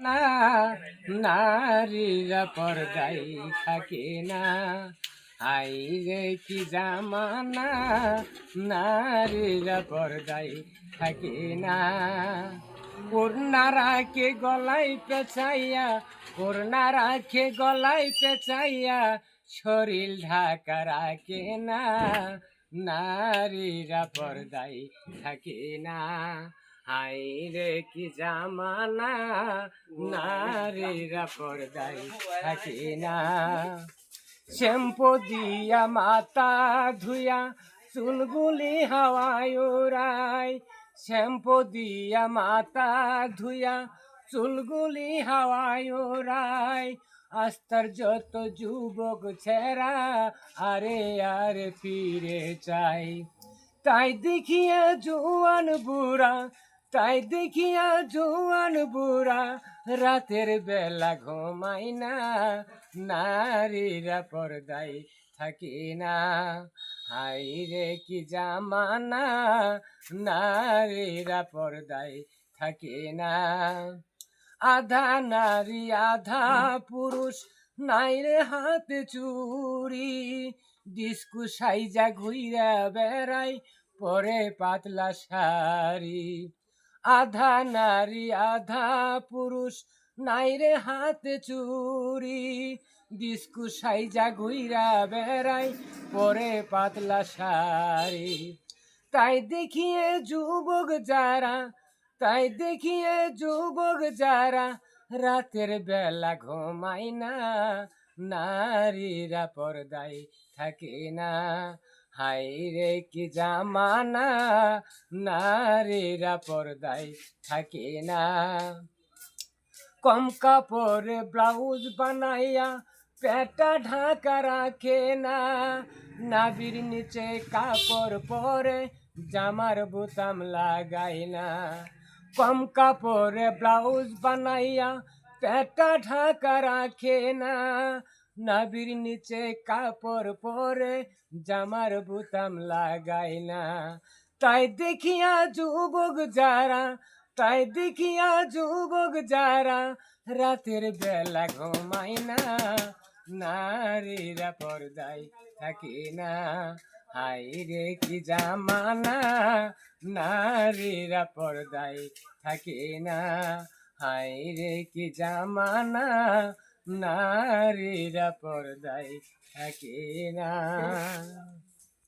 না, নারীরা পর্দায় থাকে না। আই রে, কি জামানা, নারীরা পর্দায় থাকে না। ওড়না রাখে গলায় পেঁচাইয়া ওড়না রাখে গলায় পেঁচাইয়া, শরীর ঢাকা রাখে না। নারীরা পর্দায় থাকে না। রে কি জামানা? নারীরা পর্দায় থাকে না। শ্যাম্পু দিয়া মাথা ধুয়া চুলগুলি হাওয়ায় ওড়ায়। শ্যাম্পু দিয়া মাথা ধুয়া, চুলগুলি হাওয়ায় ওড়ায়। আস্তার যত যুবক ছেড়া আরে আরে ফিরে চাই তাই দেখিয়া জোয়ান বুড়া তাই দেখিয়া জোয়ান বুড়া রাতের বেলা ঘুমাই না, নারীরা পর্দায় থাকে না। হাই রে কি জামানা, নারীরা পর্দায় থাকে না। আধা নারী, আধা পুরুষ, নাই রে হাতে চুরি। ডিস্কু সাইজা ঘুইরা বেড়াই, পরে পাতলা শাড়ি। আধা নারী, আধা পুরুষ নাই রে হাতে চুরি। ডিস্কু সাইজা ঘুইরা বেড়াই, পরে পাতলা শাড়ি। তাই দেখিয়ে যুবক যারা, তাই দেখিয়ে যুবক যারা, রাতের বেলা ঘুমাই না, নারীরা পর্দায় থাকে না। হাই রে কি জামানা? নারীরা পর্দায় থাকে না। কম কাপড়ে ব্লাউজ বানাইয়া পেটা ঢাকা রাখে না। নাবির নিচে কাপড় পরে জামার বোতাম লাগাই না। কম কাপড়ে ব্লাউজ বানাইয়া পেটা ঢাকা রাখে না। নাবির নিচে কাপড় পরে জামার বুতাম লাগাই না। তাই দেখিয়া যুবক যারা, তাই দেখিয়া যুবক যারা, রাতের বেলা ঘুমাই না। নারীরা পর্দায় থাকে না। হাই রে কি জামানা, নারীরা পর্দায় থাকে না। হাই রে কি জামানা নারীরা পর্দায় থাকে না।